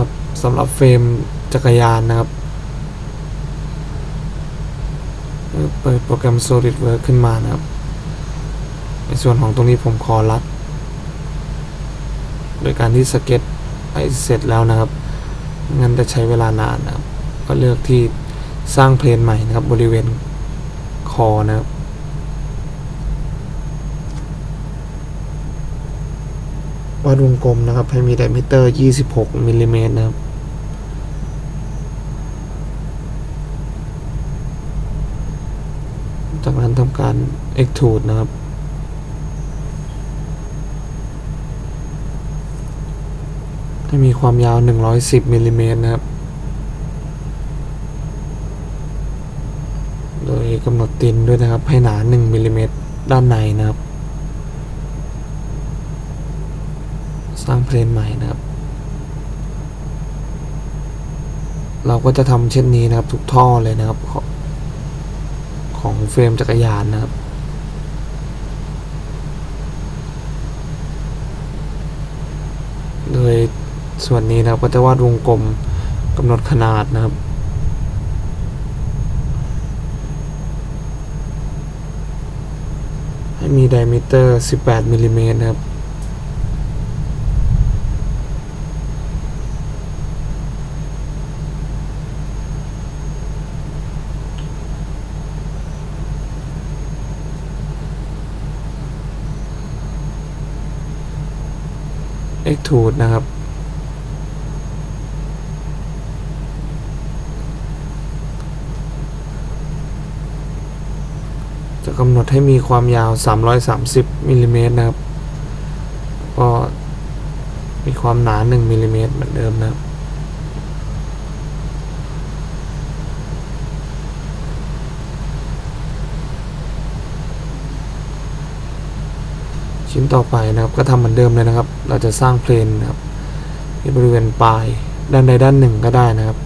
ครับสำหรับเฟรมจักรยานนะครับ เปิดโปรแกรม SolidWorks ขึ้นมานะครับ ในส่วนของตรงนี้ผมขอรัด โดยการที่สเก็ตให้เสร็จแล้วนะครับ งั้นจะใช้เวลานานนะครับ ก็เลือกที่สร้างเพลนใหม่นะครับบริเวณคอนะครับ วาดวงกลมนะครับ ให้มีไดมิเตอร์ 26มิลลิเมตรนะครับจากนั้นทำการ extrude นะครับให้มีความยาว 110มิลลิเมตรนะครับ โดยกำหนดตินด้วยนะครับ ให้หนา 1มิลลิเมตรด้านในนะครับ สร้างเพลนใหม่นะครับ เราก็จะทำเช่นนี้นะครับ ทุกท่อเลยนะครับ ของเฟรมจักรยานนะครับโดยส่วนนี้นะครับก็จะวาดวงกลมกำหนดขนาดนะครับ ให้มีไดมิเตอร์ 18มิลลิเมตรนะครับ extrude นะครับ จะกำหนดให้มีความยาว 330มิลลิเมตรนะครับ ก็มีความหนา 1มิลลิเมตรเหมือนเดิมนะครับ ต่อไปนะครับ ก็ทำเหมือนเดิมเลยนะครับ เราจะสร้างเพลนนะครับที่บริเวณปลายด้านใดด้านหนึ่งก็ได้นะครับ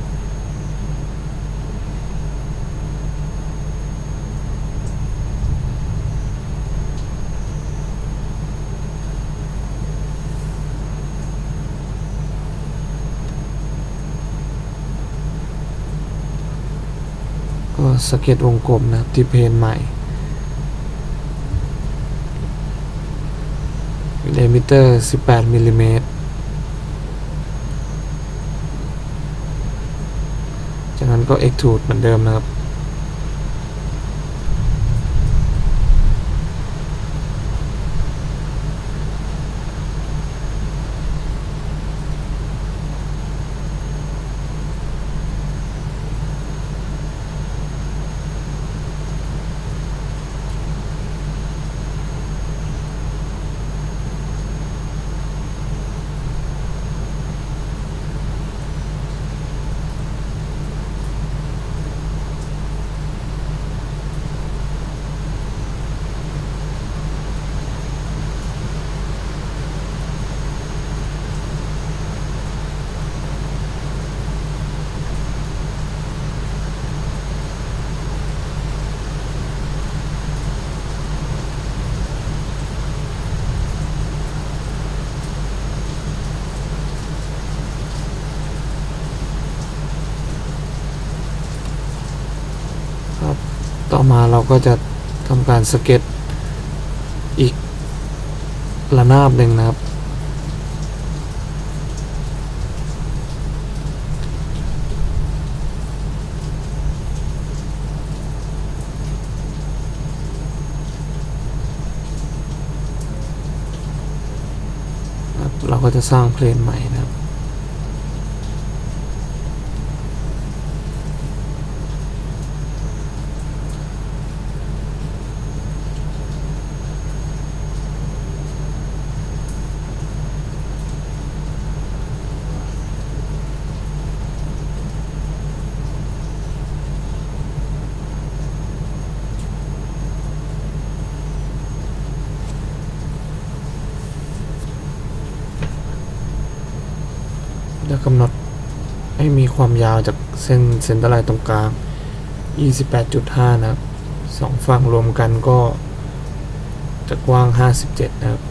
ก็สเก็ตวงกลมนะครับที่เพนใหม่ เดมิเตอร์18มิลลิเมตรจากนั้นก็ extrude เหมือนเดิมนะครับครับ ต่อ มาเราก็จะทำการสเก็ตอีกระนาบหนึ่งนะครับ เราก็จะสร้างเพลนใหม่ ความยาวจากเส้นเซ็นเตอร์ไลน์ตรงกลาง 28.5 นะครับสองฝั่งรวมกันก็จะกว้าง 57 นะครับ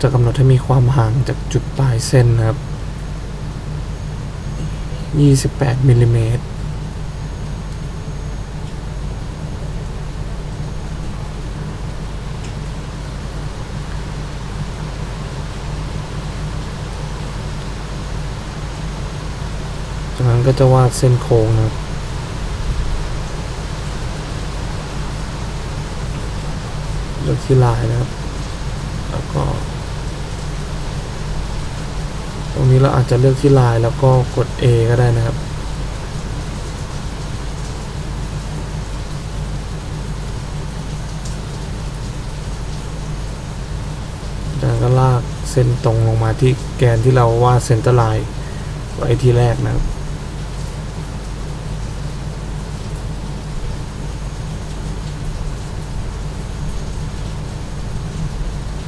จะกำหนดให้มีความห่างจากจุดปลายเส้นนะครับ 28มิลลิเมตร ก็จะวาดเส้นโค้งนะครับเลือกที่ลายนะครับ แล้วก็ ตรงนี้เราอาจจะเลือกที่ลายแล้วก็กด A ก็ได้นะครับจากนั้นก็ลากเส้นตรงลงมาที่แกนที่เราวาดเซนเตอร์ไลน์ไว้ที่แรกนะครับ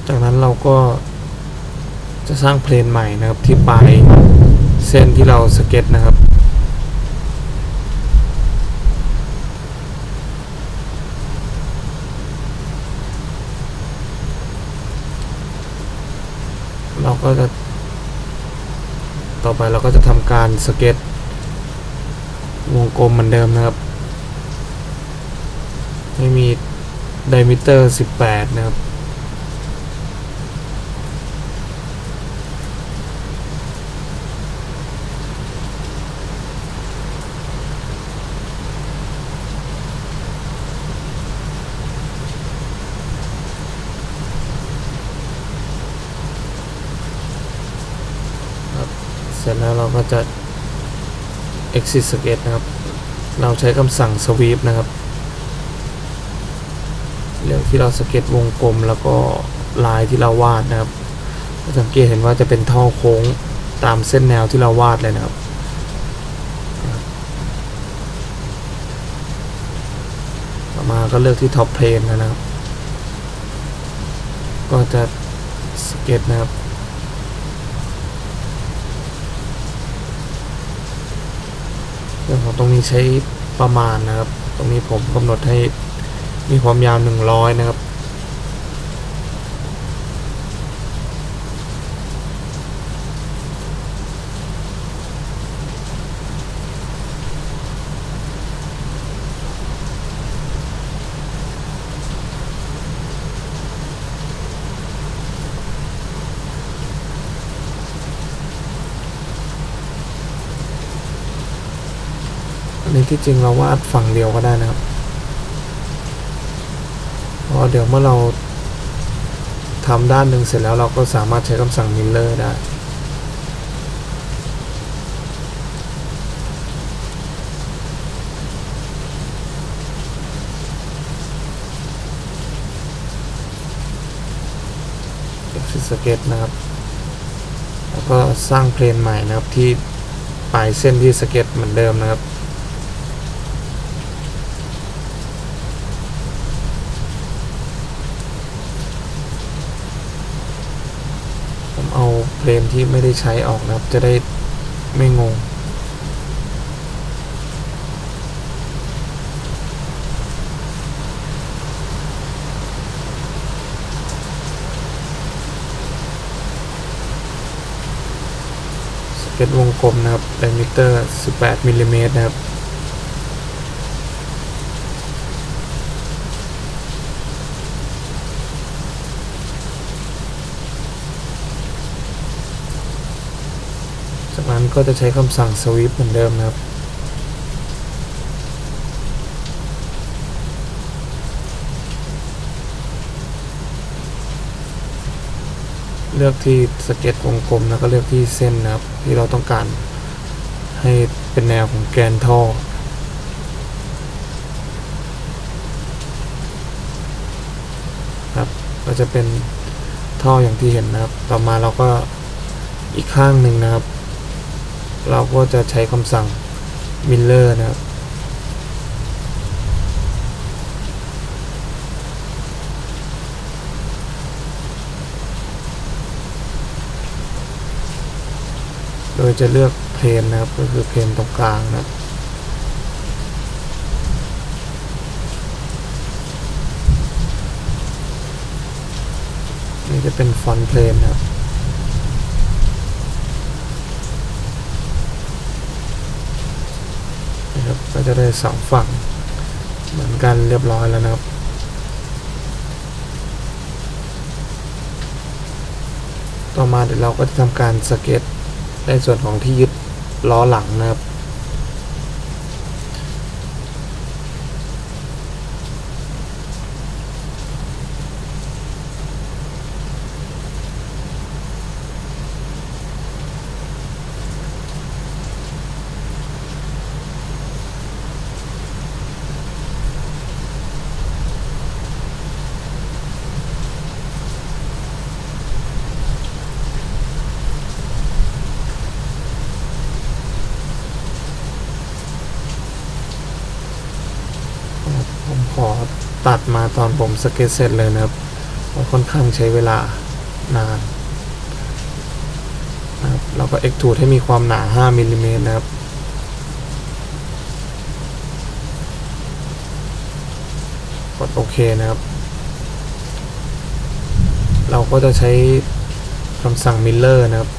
จากนั้นเราก็จะสร้างเพลนใหม่นะครับที่ปลายเส้นที่เราสเก็ตนะครับ เราก็จะ ต่อไปเราก็จะทำการสเก็ต วงกลมเหมือนเดิมนะครับไม่มีไดมิเตอร์ 18 นะครับ เส ร็จแล้วเราก็จะ exit sketch นะครับ เราใช้คำสั่ง sweep นะครับเรื่องที่เราสเก็ตวงกลมแล้วก็ลายที่เราวาดนะครับจะสังเกตเห็นว่าจะเป็นท่อโค้งตามเส้นแนวที่เราวาดเลยนะครับ ต่อมาก็เลือกที่ top plane นะครับ ก็จะสเก็ตนะครับ เรื่องของตรงนี้ใช้ประมาณนะครับ ตรงนี้ผมกำหนดให้มีความยาว 100 นะครับ ที่จริงเราวาดฝั่งเดียวก็ได้นะครับเพราะเดี๋ยวเมื่อเราทำด้านหนึ่งเสร็จแล้วเราก็สามารถใช้คำสั่งมิลเลอร์ได้ Exit s k e t นะครับ แล้วก็สร้างเพลนใหม่นะครับที่ปลายเส้นที่สเก็ตเหมือนเดิมนะครับ ผม เลนที่ไม่ได้ใช้ออกนะครับ จะได้ไม่งง สเก็ตวงกลมนะครับไดมิเตอร์ 18มิลลิเมตรนะครับ จา ก็จะใช้คำสั่ง sweep เหมือนเดิมนะครับ เลือกที่สเก็ตวงกลมแล้วก็เลือกที่เส้นนะครับ ที่เราต้องการให้เป็นแนวของแกนท่อครับก็จะเป็นท่ออย่างที่เห็นนะครับ ต่อมาเราก็อีกข้างหนึ่งนะครับ เราก็จะใช้คำสั่ง Miller นะครับโดยจะเลือกเพลนนะครับ ก็คือเพลนตรงกลางนะครับนี่จะเป็นฟอนต์เพลนนะครับ นะครับ ก็จะได้สองฝั่งเหมือนกันเรียบร้อยแล้วนะครับ ต่อมาเดี๋ยวเราก็จะทำการสเก็ตในส่วนของที่ยึดล้อหลังนะครับ ผมขอ ตัดมาตอนผมสเก็ตเสร็จเลยนะครับค่อนข้างใช้เวลานานนะครับเราก็ extrude ให้มีความหนา 5มิลลิเมตรนะครับกดโอเคนะครับ เราก็จะใช้คำสั่ง Miller นะครับ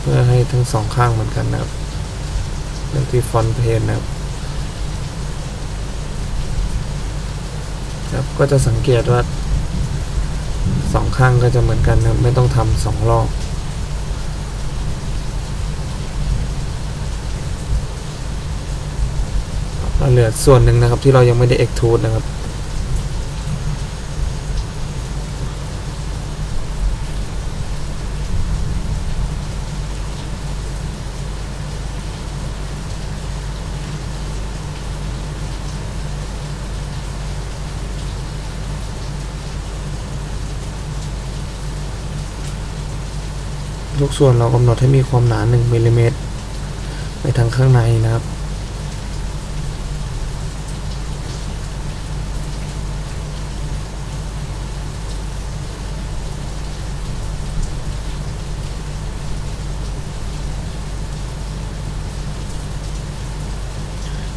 เพื่อให้ทั้งสองข้างเหมือนกันนะครับเลือกที่ฟอนต์เพนนะครับ ครับก็จะสังเกตว่าสองข้างก็จะเหมือนกันนะไม่ต้องทำสองรอบเราเหลือส่วนหนึ่งนะครับที่เรายังไม่ได้ extrude นะครับ ทุกส่วนเรากำหนดให้มีความหนา1มิลลิเมตรไปทางข้างในนะครับ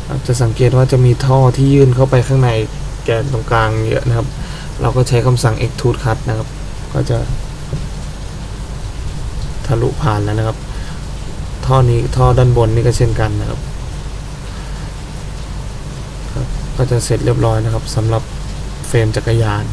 ครับจะสังเกตว่าจะมีท่อที่ยื่นเข้าไปข้างในแกนตรงกลางเยอะนะครับ เราก็ใช้คำสั่ง extrude cut นะครับ ก็จะ ทะลุผ่านแล้วนะครับ ท่อนี้ท่อด้านบนนี่ก็เช่นกันนะครับก็จะเสร็จเรียบร้อยนะครับสำหรับเฟรมจักรยาน